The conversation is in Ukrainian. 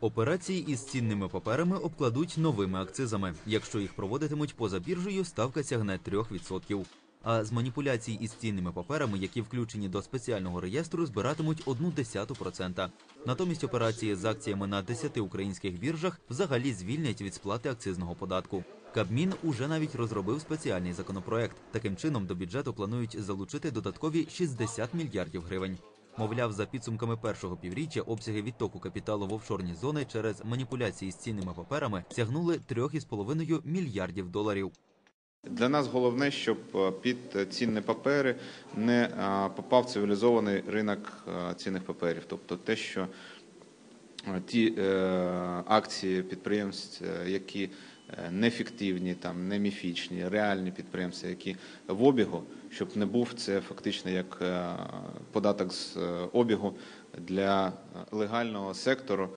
Операції із цінними паперами обкладуть новими акцизами. Якщо їх проводитимуть поза біржею, ставка сягне 3%. А з маніпуляцій із цінними паперами, які включені до спеціального реєстру, збиратимуть одну десяту процента. Натомість операції з акціями на 10 українських біржах взагалі звільнять від сплати акцизного податку. Кабмін уже навіть розробив спеціальний законопроект. Таким чином до бюджету планують залучити додаткові 60 мільярдів гривень. Мовляв, за підсумками першого півріччя обсяги відтоку капіталу в офшорні зони через маніпуляції з цінними паперами сягнули 3,5 мільярдів доларів. Для нас головне, щоб е, під цінні папери не е, попав цивілізований ринок е, цінних паперів, тобто те, що ті е, акції підприємств, е, які нефіктивні, не фіктивні, там не міфічні, реальні підприємства, які в обігу, щоб не був це фактично як е, податок з е, обігу для е, легального сектору.